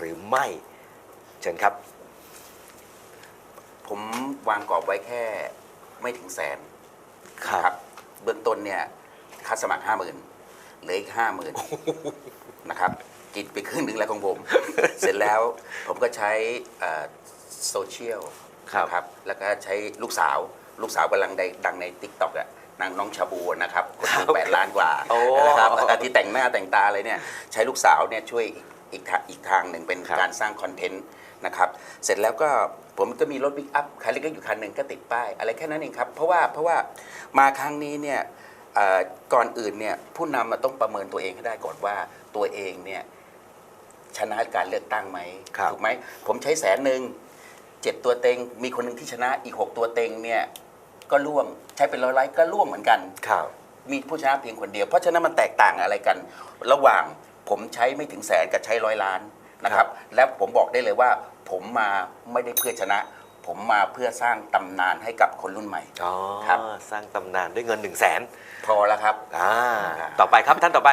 หรือไม่ เชิญครับ ผมวางกรอบไว้แค่ไม่ถึงแสนครับ เบื้องต้นเนี่ยคัดสมัครห้าหมื่นเหลืออีกห้าหมื่นนะครับกินไปครึ่งหนึ่งแล้วของผม เสร็จแล้วผมก็ใช้โซเชียลครับครับแล้วก็ใช้ลูกสาว ลูกสาวกำลังได้ดังในติ๊กต็อกอะนางน้องชาบูนะครับคนดูแปดล้านกว่าโอ้นะครับที่แต่งหน้าแต่งตาอะไรเนี่ย ใช้ลูกสาวเนี่ยช่วย อีกทางอีกทางหนึ่งเป็นครับ การสร้างคอนเทนต์นะครับ เสร็จแล้วก็ผมก็มีรถบิ๊กอัพคันเล็กๆอยู่คันหนึ่งก็ติดป้าย อะไรแค่นั้นเองครับ เพราะว่าเพราะว่ามาครั้งนี้เนี่ยเอ่อก่อนอื่นเนี่ยผู้นำอะต้องประเมินตัวเองให้ได้ก่อนว่าตัวเองเนี่ยชนะการเลือกตั้งไหมครับ ถูกไหมผมใช้แสนหนึ่งเจ็ดตัวเต็ง มีคนหนึ่งที่ชนะอีกหกตัวเต็งเนี่ยก็ร่วงใช้เป็นร้อยไลค์ก็ร่วงเหมือนกัน ครับ มีผู้ชนะเพียงคนเดียว เพราะฉะนั้นมันแตกต่างอะไรกัน ระหว่าง ผมใช้ไม่ถึงแสนกับใช้ร้อยล้านนะครับ และผมบอกได้เลยว่า ผมมาไม่ได้เพื่อชนะ ผมมาเพื่อสร้างตำนานให้กับคนรุ่นใหม่ อ๋อครับ สร้างตำนานด้วยเงิน1นึ่งแสนพอแล้วครับ อ่าต่อไปครับท่านต่อไป